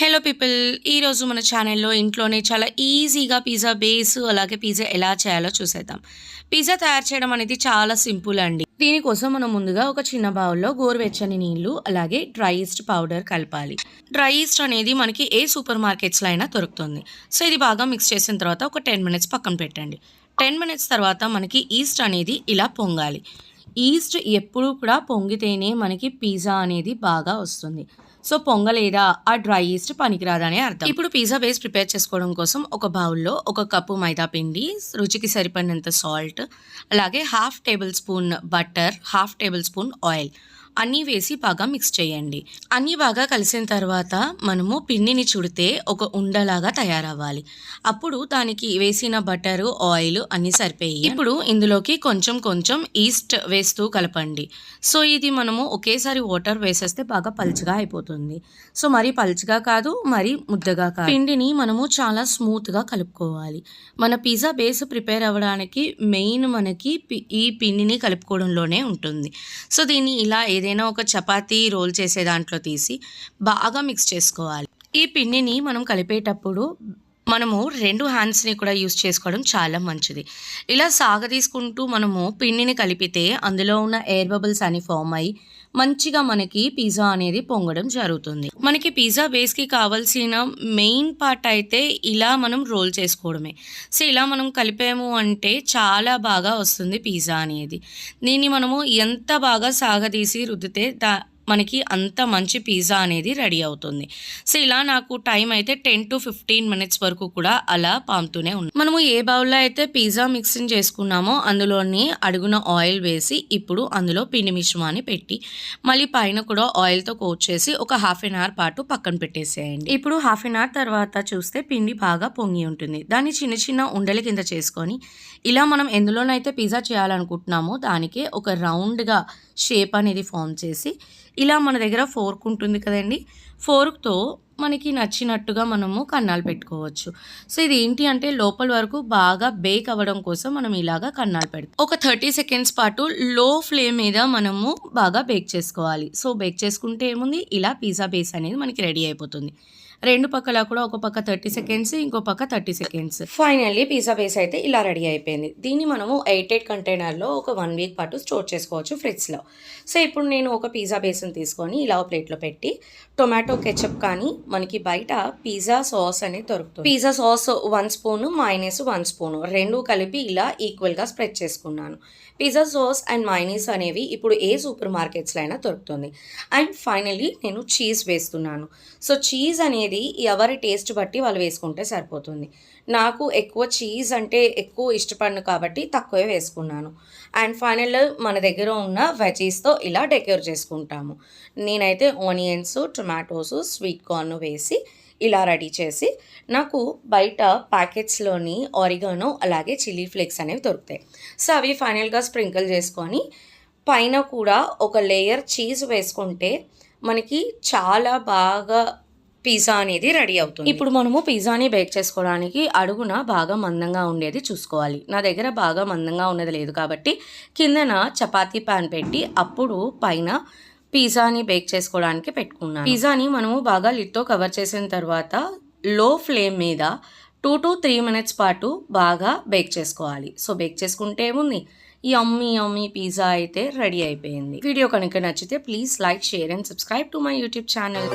Hello people ఈరోజు మన ఛానల్లో ఇంట్లోనే చాలా ఈజీగా పిజ్జా బేస్ అలాగే పిజ్జా ఎలా చేయాలో చూసేద్దాం. పిజ్జా తయారు చేయడం అనేది చాలా సింపుల్ అండి. దీనికోసం మనం ముందుగా ఒక చిన్న బౌల్లో గోరువెచ్చని నీళ్ళు అలాగే డ్రై ఈస్ట్ పౌడర్ కలపాలి. డ్రై ఈస్ట్ అనేది మనకి ఏ సూపర్ మార్కెట్స్లో అయినా దొరుకుతుంది. సో ఇది బాగా మిక్స్ చేసిన తర్వాత ఒక టెన్ మినిట్స్ పక్కన పెట్టండి. టెన్ మినిట్స్ తర్వాత మనకి ఈస్ట్ అనేది ఇలా పొంగాలి. ఈస్ట్ ఎప్పుడు కూడా పొంగితేనే మనకి పిజ్జా అనేది బాగా వస్తుంది. సో పొంగలేదా? ఆ డ్రై ఈస్ట్ పనికిరాదనే అర్థం. ఇప్పుడు పిజ్జా బేస్ ప్రిపేర్ చేసుకోవడం కోసం ఒక బౌల్లో ఒక కప్పు మైదా పిండి రుచికి సరిపడినంత సాల్ట్ అలాగే half tablespoon butter half tablespoon oil. అన్నీ వేసి బాగా మిక్స్ చేయండి. అన్నీ బాగా కలిసిన తర్వాత మనము పిండిని చుడితే ఒక ఉండలాగా తయారవ్వాలి. అప్పుడు దానికి వేసిన బటరు ఆయిల్ అన్నీ సరిపోయి ఇప్పుడు ఇందులోకి కొంచెం కొంచెం ఈస్ట్ వేస్తూ కలపండి. సో ఇది మనము ఒకేసారి వాటర్ వేసేస్తే బాగా పలుచగా అయిపోతుంది. సో మరీ పలుచగా కాదు మరీ ముద్దగా కాదు. పిండిని మనము చాలా స్మూత్గా కలుపుకోవాలి. మన పిజ్జా బేస్ ప్రిపేర్ అవ్వడానికి మెయిన్ మనకి పి- ఈ పిండిని కలుపుకోవడంలోనే ఉంటుంది. సో దీన్ని ఇలా ఏదైనా ఒక చపాతీ రోల్ చేసే దాంట్లో తీసి బాగా మిక్స్ చేసుకోవాలి. ఈ పిండిని మనం కలిపేటప్పుడు మనము రెండు హ్యాండ్స్ని కూడా యూస్ చేసుకోవడం చాలా మంచిది. ఇలా సాగదీసుకుంటూ మనము పిండిని కలిపితే అందులో ఉన్న ఎయిర్ బబుల్స్ అని ఫామ్ అయ్యి మంచిగా మనకి పిజ్జా అనేది పొంగడం జరుగుతుంది. మనకి పిజ్జా బేస్కి కావాల్సిన మెయిన్ పార్ట్ అయితే ఇలా మనం రోల్ చేసుకోవడమే. సో ఇలా మనం కలిపాము అంటే చాలా బాగా వస్తుంది పిజ్జా అనేది. దీన్ని మనము ఎంత బాగా సాగదీసి రుద్దితే దా మనకి అంత మంచి పిజ్జా అనేది రెడీ అవుతుంది. సో ఇలా నాకు టైం అయితే టెన్ టు ఫిఫ్టీన్ మినిట్స్ వరకు కూడా అలా పాముతూనే ఉంది. మనము ఏ బౌల్లో అయితే పిజ్జా మిక్సింగ్ చేసుకున్నామో అందులోని అడుగున ఆయిల్ వేసి ఇప్పుడు అందులో పిండి మిశ్రమాన్ని పెట్టి మళ్ళీ పైన కూడా ఆయిల్తో కోట్ చేసి ఒక హాఫ్ అన్ అవర్ పాటు పక్కన పెట్టేసేయండి. ఇప్పుడు హాఫ్ అన్ అవర్ తర్వాత చూస్తే పిండి బాగా పొంగి ఉంటుంది. దాన్ని చిన్న చిన్న ఉండల కింద చేసుకొని ఇలా మనం ఎందులోనైతే పిజ్జా చేయాలనుకుంటున్నామో దానికి ఒక రౌండ్గా షేప్ అనేది ఫామ్ చేసి ఇలా మన దగ్గర ఫోర్క్ ఉంటుంది కదండి. ఫోర్క్తో మనకి నచ్చినట్టుగా మనము కన్నాలు పెట్టుకోవచ్చు. సో ఇది ఏంటి అంటే లోపల వరకు బాగా బేక్ అవ్వడం కోసం మనం ఇలాగా కన్నాలు పెడతాం. ఒక థర్టీ సెకండ్స్ పాటు లో ఫ్లేమ్ మీద మనము బాగా బేక్ చేసుకోవాలి. సో బేక్ చేసుకుంటే ఏముంది? ఇలా పిజ్జా బేస్ అనేది మనకి రెడీ అయిపోతుంది. రెండు పక్కల కూడా ఒక పక్క థర్టీ సెకండ్స్ ఇంకో పక్క thirty seconds. Finally pizza base అయితే ఇలా రెడీ అయిపోయింది. దీన్ని మనము ఎయిట్ ఎయిట్ కంటైనర్లో ఒక వన్ వీక్ పాటు స్టోర్ చేసుకోవచ్చు ఫ్రిడ్జ్లో సో ఇప్పుడు నేను ఒక పిజ్జా బేస్ని తీసుకొని ఇలా ప్లేట్లో పెట్టి టొమాటో కెచప్ కానీ మనకి బయట పిజ్జా సాస్ అనేది దొరుకుతుంది. Pizza sauce one spoon mayonnaise one spoon రెండు కలిపి ఇలా ఈక్వల్గా స్ప్రెడ్ చేసుకున్నాను. పిజ్జా సాస్ అండ్ మైనీస్ అనేవి ఇప్పుడు ఏ సూపర్ మార్కెట్స్లో అయినా దొరుకుతుంది. అండ్ ఫైనల్లీ నేను చీజ్ వేస్తున్నాను. సో చీజ్ అనేది ఎవరి టేస్ట్ బట్టి వాళ్ళు వేసుకుంటే సరిపోతుంది. నాకు ఎక్కువ చీజ్ అంటే ఎక్కువ ఇష్టపడను కాబట్టి తక్కువే వేసుకున్నాను. అండ్ ఫైనల్ మన దగ్గర ఉన్న వెజీస్తో ఇలా డెకరేట్ చేసుకుంటాము. నేనైతే ఆనియన్స్ టొమాటోస్ స్వీట్ కార్న్ వేసి ఇలా రెడీ చేసి నాకు బయట ప్యాకెట్స్లోని ఆరిగానో అలాగే చిల్లీ ఫ్లేక్స్ అనేవి దొరుకుతాయి. సో అవి ఫైనల్గా స్ప్రింకిల్ చేసుకొని పైన కూడా ఒక లేయర్ చీజ్ వేసుకుంటే మనకి చాలా బాగా పిజ్జా అనేది రెడీ అవుతుంది. ఇప్పుడు మనము పిజ్జాని బేక్ చేసుకోవడానికి అడుగున బాగా మందంగా ఉండేది చూసుకోవాలి. నా దగ్గర బాగా మందంగా ఉన్నది లేదు కాబట్టి కిందన చపాతీ ప్యాన్ పెట్టి అప్పుడు పైన పిజ్జాని బేక్ చేసుకోవడానికి పెట్టుకున్నాను. పిజ్జాని మనము బాగా లిట్తో కవర్ చేసిన తర్వాత లో ఫ్లేమ్ మీద టూ టు త్రీ మినిట్స్ పాటు బాగా బేక్ చేసుకోవాలి. సో బేక్ చేసుకుంటే ఏముంది? ఈ అమ్మి అమ్మి పిజ్జా అయితే రెడీ అయిపోయింది. వీడియో కనుక నచ్చితే please like share and subscribe to my YouTube channel.